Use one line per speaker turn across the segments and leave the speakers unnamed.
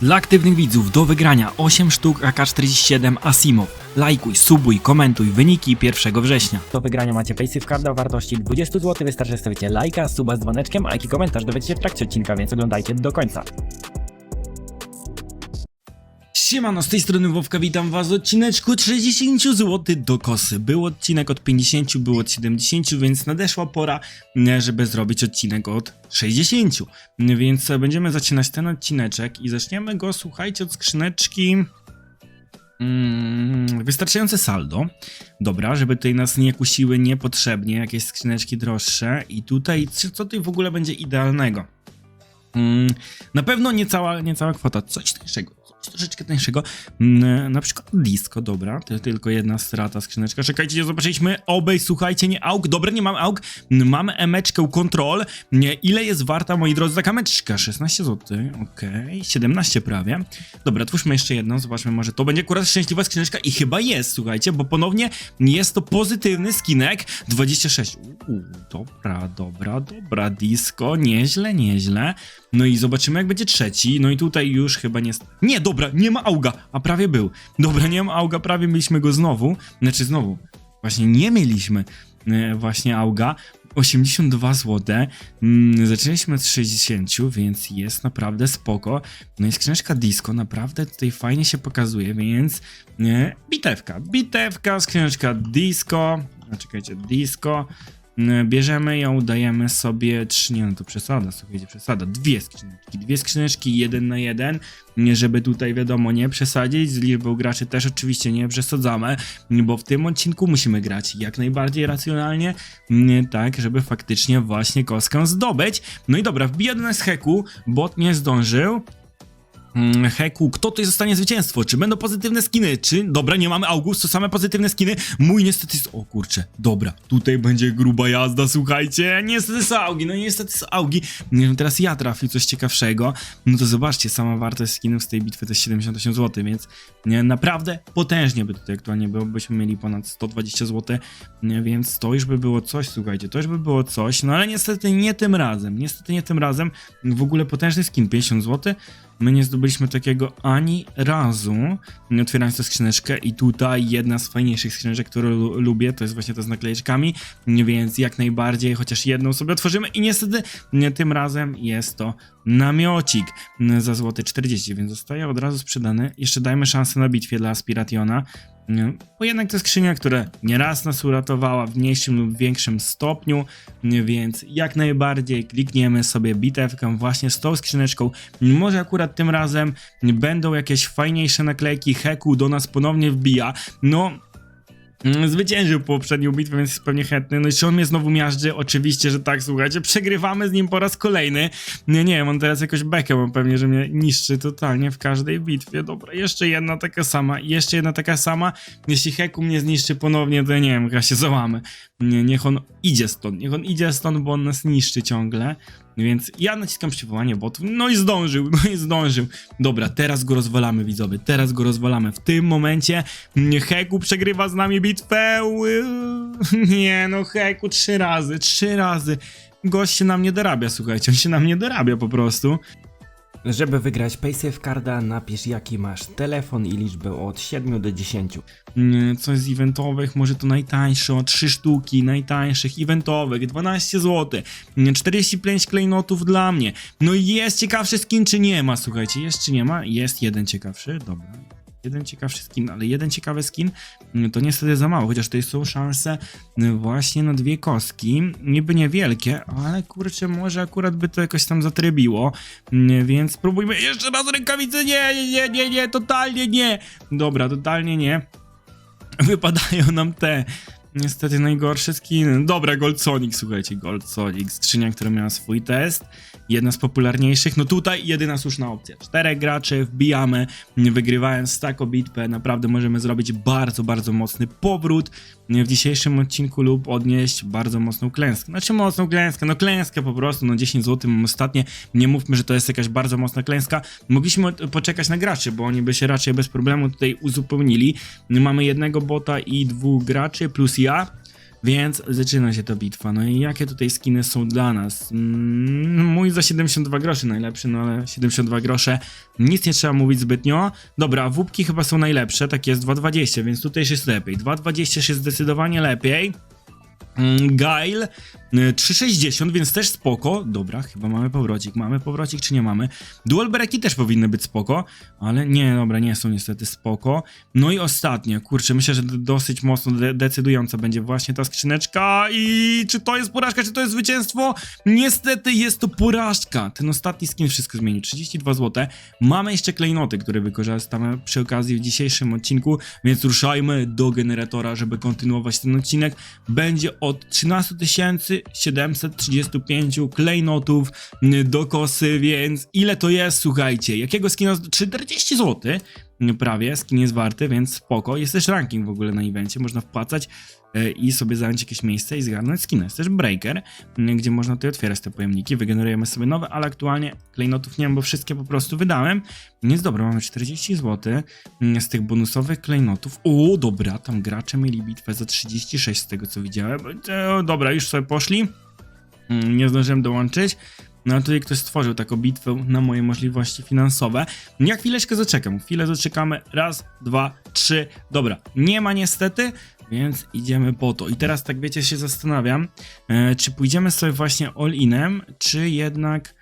Dla aktywnych widzów do wygrania 8 sztuk AK-47 Asimov. Lajkuj, subuj, komentuj wyniki 1 września.
Do wygrania macie Paysafe Carda o wartości 20 zł. Wystarczy, że stawicie lajka, suba z dzwoneczkiem, a jaki komentarz dowiecie się w trakcie odcinka, więc oglądajcie do końca.
Siemano, z tej strony Wowka, witam was w odcineczku 60 zł do kosy. Był odcinek od 50, był od 70, więc nadeszła pora, e, żeby zrobić odcinek od 60. Więc e, będziemy zaczynać ten odcineczek i zaczniemy go, słuchajcie, od skrzyneczki... Mm, wystarczające saldo. Dobra, żeby tutaj nas nie kusiły niepotrzebnie jakieś skrzyneczki droższe. I tutaj, co tutaj w ogóle będzie idealnego? Mm, na pewno nie cała, nie cała kwota, coś tańszego, troszeczkę tańszego. Mm, na przykład disco, dobra, to tylko jedna strata skrzyneczka. Czekajcie, nie zobaczyliśmy, obej, słuchajcie, nie auk, dobra, nie mam auk, Mm, mamy emeczkę kontrol. Ile jest warta, moi drodzy, taka emeczka? 16 zł, okej, 17 prawie. Dobra, twórzmy jeszcze jedną, zobaczmy, może to będzie akurat szczęśliwa skrzyneczka i chyba jest, słuchajcie, bo ponownie jest to pozytywny skinek 26. Uuu, dobra, dobra, dobra, disco, nieźle, nieźle. No i zobaczymy, jak będzie trzeci. No i tutaj już chyba nie. Nie, dobra, nie ma auga, a prawie był. Dobra, nie ma auga, prawie mieliśmy go znowu. Znaczy, znowu, właśnie nie mieliśmy e, właśnie auga. 82 zł. Mm, zaczęliśmy od 60, więc jest naprawdę spoko. No i skrzyneczka disco naprawdę tutaj fajnie się pokazuje, więc bitewka. Bitewka, skrzyneczka disco. A, czekajcie, disco. Mm, Bierzemy ją, dajemy sobie trzy, nie no to przesada, słuchajcie, przesada, dwie skrzyneczki, dwie skrzyneczki, jeden na jeden, żeby tutaj wiadomo nie przesadzić, z liczbą graczy też oczywiście nie przesadzamy, bo w tym odcinku musimy grać jak najbardziej racjonalnie, nie, tak, żeby faktycznie właśnie kostkę zdobyć. No i dobra, wbija do nas Heku, bot nie zdążył, Heku, kto tutaj zostanie zwycięstwo? Czy będą pozytywne skiny? Czy, dobra, nie mamy August, to same pozytywne skiny. Mój niestety jest, o kurczę, dobra, tutaj będzie gruba jazda, słuchajcie. Niestety są Augi, no niestety są Augi. Nie wiem, teraz ja trafił coś ciekawszego. No to zobaczcie, sama wartość skinów z tej bitwy to jest 78 zł, więc nie, naprawdę potężnie by tutaj aktualnie było, byśmy mieli ponad 120 zł, nie, więc to już by było coś, słuchajcie, to już by było coś, no ale niestety nie tym razem, niestety nie tym razem. W ogóle potężny skin, 50 zł. My nie zdobyliśmy takiego ani razu, otwierając tę skrzyneczkę i tutaj jedna z fajniejszych skrzyneczek, które lu- lubię, to jest właśnie ta z naklejeczkami, więc jak najbardziej chociaż jedną sobie otworzymy i niestety nie, tym razem jest to namiocik za złoty 40, więc zostaje od razu sprzedany. Jeszcze dajmy szansę na bitwie dla Aspirationa, bo jednak to skrzynia, która nieraz nas uratowała w mniejszym lub większym stopniu, więc jak najbardziej klikniemy sobie bitewkę właśnie z tą skrzyneczką. Może akurat tym razem będą jakieś fajniejsze naklejki, Heku do nas ponownie wbija. No, Zwyciężył poprzednią bitwę, więc jest pewnie chętny. No i on mnie znowu miażdży? Oczywiście, że tak, słuchajcie. Przegrywamy z nim po raz kolejny. Nie, nie wiem, on teraz jakoś bekę, bo pewnie, że mnie niszczy totalnie w każdej bitwie. Dobra, jeszcze jedna taka sama, jeszcze jedna taka sama. Jeśli Heku mnie zniszczy ponownie, to ja nie wiem, chyba się załamy. Nie, niech on idzie stąd, niech on idzie stąd, bo on nas niszczy ciągle. Więc ja naciskam przywołanie botów, no i zdążył, no i zdążył. Dobra, teraz go rozwalamy, widzowie, teraz go rozwalamy. W tym momencie Heku przegrywa z nami bitwę. Nie no, Heku trzy razy, trzy razy. Gość się nam nie dorabia, słuchajcie, on się nam nie dorabia po prostu.
Żeby wygrać Paysafe Carda, napisz jaki masz telefon i liczbę od 7 do 10.
Mm, Coś z eventowych, może to najtańsze, o 3 sztuki najtańszych eventowych, 12 zł, Mm, 45 klejnotów dla mnie. No i jest ciekawszy skin, czy nie ma? Słuchajcie, jest czy nie ma? Jest jeden ciekawszy, dobra. Jeden ciekawszy skin, ale jeden ciekawy skin mm, to niestety za mało, chociaż tutaj są szanse mm, właśnie na dwie kostki, niby niewielkie, ale kurczę, może akurat by to jakoś tam zatrybiło, Mm, więc spróbujmy jeszcze raz rękawicy, nie, nie, nie, nie, nie, totalnie nie, dobra, totalnie nie, wypadają nam te niestety najgorsze skiny. Dobra, Gold Sonic, słuchajcie, Gold Sonic, skrzynia, która miała swój test, jedna z popularniejszych, no tutaj jedyna słuszna opcja, czterech graczy, wbijamy, wygrywając taką bitwę, naprawdę możemy zrobić bardzo, bardzo mocny powrót w dzisiejszym odcinku lub odnieść bardzo mocną klęskę. Znaczy mocną klęskę, no klęskę po prostu, no 10 zł ostatnie, nie mówmy, że to jest jakaś bardzo mocna klęska, mogliśmy poczekać na graczy, bo oni by się raczej bez problemu tutaj uzupełnili. Mamy jednego bota i dwóch graczy plus Więc zaczyna się ta bitwa. No i jakie tutaj skiny są dla nas? Mm, mój za 72 groszy najlepszy, no ale 72 grosze nic nie trzeba mówić zbytnio. Dobra, wupki chyba są najlepsze, tak jest 2,20, więc tutaj już jest lepiej. 2,20 jest zdecydowanie lepiej. Mm, Gail 360, więc też spoko. Dobra, chyba mamy powrocik. Mamy powrocik, czy nie mamy? Dual breki też powinny być spoko, ale nie, dobra, nie są niestety spoko. No i ostatnie, kurczę, myślę, że dosyć mocno de decydująca będzie właśnie ta skrzyneczka i czy to jest porażka, czy to jest zwycięstwo? Niestety jest to porażka. Ten ostatni skin wszystko zmienił, 32 zł. Mamy jeszcze klejnoty, które wykorzystamy przy okazji w dzisiejszym odcinku, więc ruszajmy do generatora, żeby kontynuować ten odcinek. Będzie od 13 735 klejnotów mm, do kosy, więc ile to jest? Słuchajcie, jakiego skina? 40 zł prawie, skin jest warty, więc spoko. Jest też ranking w ogóle na evencie, można wpłacać e, i sobie zająć jakieś miejsce i zgarnąć skina. Jest też breaker, gdzie można tutaj otwierać te pojemniki, wygenerujemy sobie nowe, ale aktualnie klejnotów nie mam, bo wszystkie po prostu wydałem. Więc dobra, mamy 40 zł z tych bonusowych klejnotów. O, dobra, tam gracze mieli bitwę za 36 z tego co widziałem. E, dobra, już sobie poszli. Mm, Nie zdążyłem dołączyć. No ale tutaj ktoś stworzył taką bitwę na moje możliwości finansowe. Ja chwileczkę zaczekam. Chwilę zaczekamy. Raz, dwa, trzy. Dobra, nie ma niestety, więc idziemy po to. I teraz tak wiecie, się zastanawiam, e, czy pójdziemy sobie właśnie all-inem, czy jednak...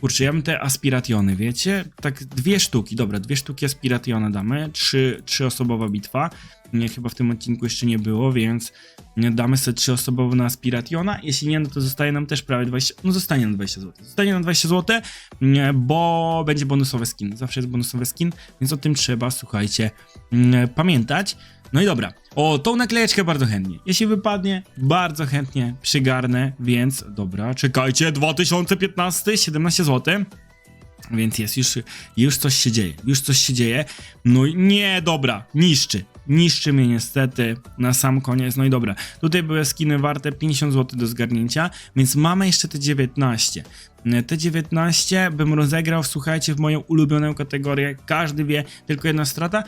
Kurczę, ja bym te aspirationy, wiecie? Tak dwie sztuki, dobra, dwie sztuki aspirationa damy, trzy, trzyosobowa bitwa. Nie, chyba w tym odcinku jeszcze nie było, więc damy sobie trzyosobowo na aspirationa. Jeśli nie, no to zostaje nam też prawie 20, no zostanie nam 20 zł. Zostanie nam 20 zł, nie, bo będzie bonusowy skin. Zawsze jest bonusowy skin, więc o tym trzeba, słuchajcie, mm, pamiętać. No i dobra, o, tą naklejeczkę bardzo chętnie. Jeśli wypadnie, bardzo chętnie przygarnę, więc dobra, czekajcie, 2015, 17 zł. Więc jest, już, już coś się dzieje, już coś się dzieje. No i nie, dobra, niszczy. Niszczy mnie niestety na sam koniec. No i dobra, tutaj były skiny warte 50 zł do zgarnięcia, więc mamy jeszcze te 19. Te 19 bym rozegrał, słuchajcie, w moją ulubioną kategorię. Każdy wie, tylko jedna strata.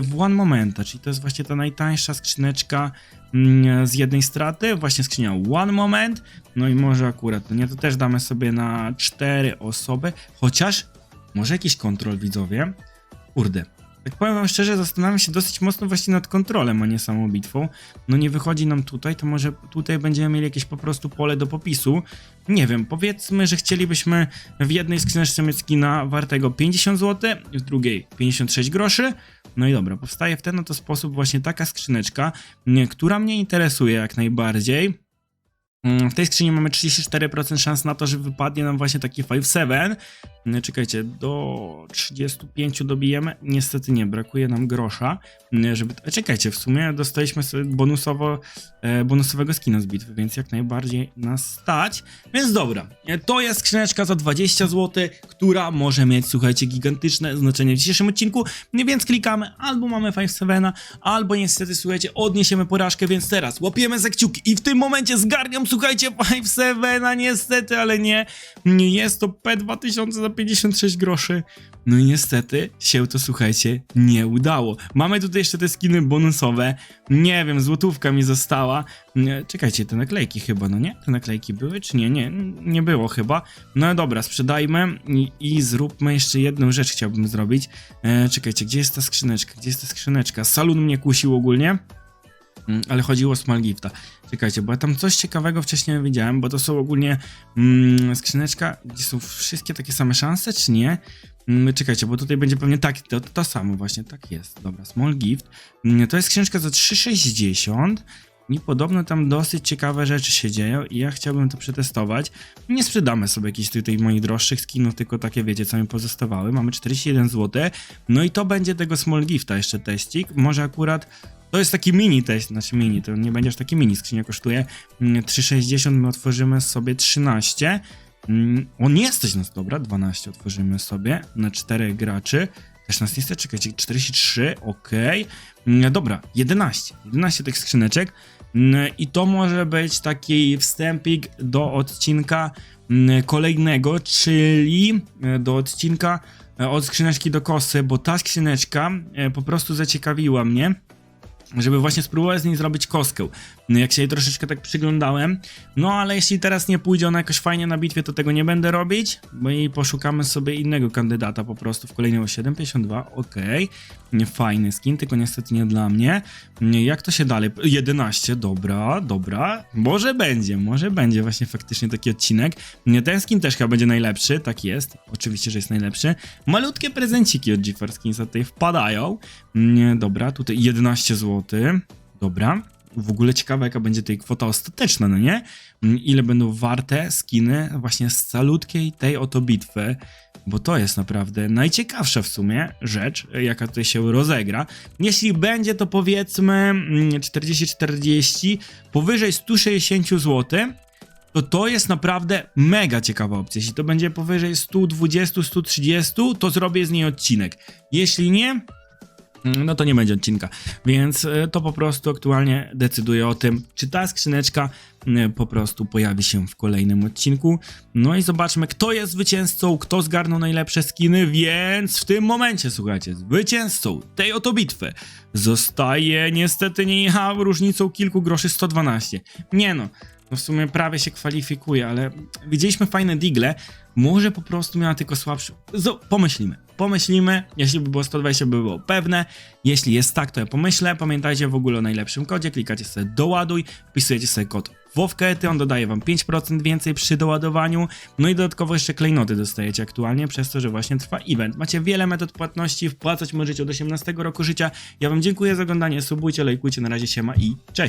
W One Momenta, czyli to jest właśnie ta najtańsza skrzyneczka mm, z jednej straty. Właśnie skrzynia One Moment. No i może akurat, no nie, to też damy sobie na 4 osoby. Chociaż, może jakiś kontrol widzowie. Kurde. Tak powiem wam szczerze, zastanawiam się dosyć mocno właśnie nad kontrolem, a nie samą bitwą. No nie wychodzi nam tutaj, to może tutaj będziemy mieli jakieś po prostu pole do popisu. Nie wiem, powiedzmy, że chcielibyśmy w jednej skrzyneczce mieć skina wartego 50 zł, w drugiej 56 groszy. No i dobra, powstaje w ten oto sposób właśnie taka skrzyneczka, która mnie interesuje jak najbardziej. Mm, W tej skrzyni mamy 34% szans na to, że wypadnie nam właśnie taki 5-7. Mm, Czekajcie, do 35 dobijemy. Niestety nie, brakuje nam grosza, mm, żeby... Czekajcie, w sumie dostaliśmy sobie bonusowo, e, bonusowego skina z bitwy, więc jak najbardziej nas stać. Więc dobra, e, to jest skrzyneczka za 20 zł, która może mieć, słuchajcie, gigantyczne znaczenie w dzisiejszym odcinku, więc klikamy, albo mamy 5-7, albo niestety, słuchajcie, odniesiemy porażkę, więc teraz łapiemy za kciuki i w tym momencie zgarniam, słuchajcie, 5-7, niestety, ale nie, nie jest to P2000 za 56 groszy. No i niestety się to, słuchajcie, nie udało. Mamy tutaj jeszcze te skiny bonusowe. Nie wiem, złotówka mi została. Czekajcie, te naklejki chyba, no nie? Te naklejki były, czy nie? Nie, nie było chyba. No dobra, sprzedajmy i, i zróbmy jeszcze jedną rzecz chciałbym zrobić. E, czekajcie, gdzie jest ta skrzyneczka? Gdzie jest ta skrzyneczka? Salon mnie kusił ogólnie. Mm, Ale chodziło o Small Gifta. Czekajcie, bo ja tam coś ciekawego wcześniej widziałem, bo to są ogólnie mm, skrzyneczka, gdzie są wszystkie takie same szanse, czy nie? Mm, czekajcie, bo tutaj będzie pewnie tak, to, to samo właśnie, tak jest. Dobra, Small Gift. Mm, to jest skrzyneczka za 3,60 i podobno tam dosyć ciekawe rzeczy się dzieją i ja chciałbym to przetestować. Nie sprzedamy sobie jakichś tutaj moich droższych skinów, tylko takie wiecie, co mi pozostawały. Mamy 41 zł. No i to będzie tego Small Gifta jeszcze teścik. Może akurat to jest taki mini test, znaczy mini, to nie będzie aż taki mini, skrzynia kosztuje mm, 3,60, my otworzymy sobie 13. Mm, O, nie jesteś nas, dobra, 12 otworzymy sobie na 4 graczy. Też nas nie stać, czekajcie, 43, okej. Mm, Dobra, 11, 11 tych skrzyneczek. Mm, I to może być taki wstępik do odcinka mm, kolejnego, czyli e, do odcinka e, od skrzyneczki do kosy, bo ta skrzyneczka e, po prostu zaciekawiła mnie żeby właśnie spróbować z niej zrobić kostkę. No jak się jej troszeczkę tak przyglądałem. No ale jeśli teraz nie pójdzie ona jakoś fajnie na bitwie, to tego nie będę robić, bo i poszukamy sobie innego kandydata po prostu w kolejnym 7,52, okej. Nie fajny skin, tylko niestety nie dla mnie. Nie, Jak to się dalej? 11, dobra, dobra. Może będzie, może będzie właśnie faktycznie taki odcinek. Nie, ten skin też chyba będzie najlepszy, tak jest. Oczywiście, że jest najlepszy. Malutkie prezenciki od GeForce Skinsa tutaj wpadają. Dobra, tutaj 11 zł. Dobra. W ogóle ciekawe, jaka będzie tutaj kwota ostateczna, no nie? Mm, Ile będą warte skiny właśnie z calutkiej tej oto bitwy, bo to jest naprawdę najciekawsza w sumie rzecz, jaka tutaj się rozegra. Jeśli będzie to powiedzmy mm, 40-40, powyżej 160 zł, to to jest naprawdę mega ciekawa opcja. Jeśli to będzie powyżej 120-130, to zrobię z niej odcinek. Jeśli nie, no to nie będzie odcinka. Więc e, to po prostu aktualnie decyduje o tym, czy ta skrzyneczka e, po prostu pojawi się w kolejnym odcinku. No i zobaczmy, kto jest zwycięzcą, kto zgarnął najlepsze skiny, więc w tym momencie, słuchajcie, zwycięzcą tej oto bitwy zostaje niestety nie ja, różnicą kilku groszy 112. Nie no, no w sumie prawie się kwalifikuje, ale widzieliśmy fajne digle, może po prostu miała tylko słabszy... Pomyślimy, pomyślimy, jeśli by było 120 by było pewne, jeśli jest tak, to ja pomyślę, pamiętajcie w ogóle o najlepszym kodzie, klikacie sobie doładuj, wpisujecie sobie kod WOWKETY, on dodaje wam 5% więcej przy doładowaniu, no i dodatkowo jeszcze klejnoty dostajecie aktualnie, przez to, że właśnie trwa event. Macie wiele metod płatności, wpłacać możecie od 18 roku życia. Ja wam dziękuję za oglądanie, subujcie, lajkujcie, na razie siema i cześć!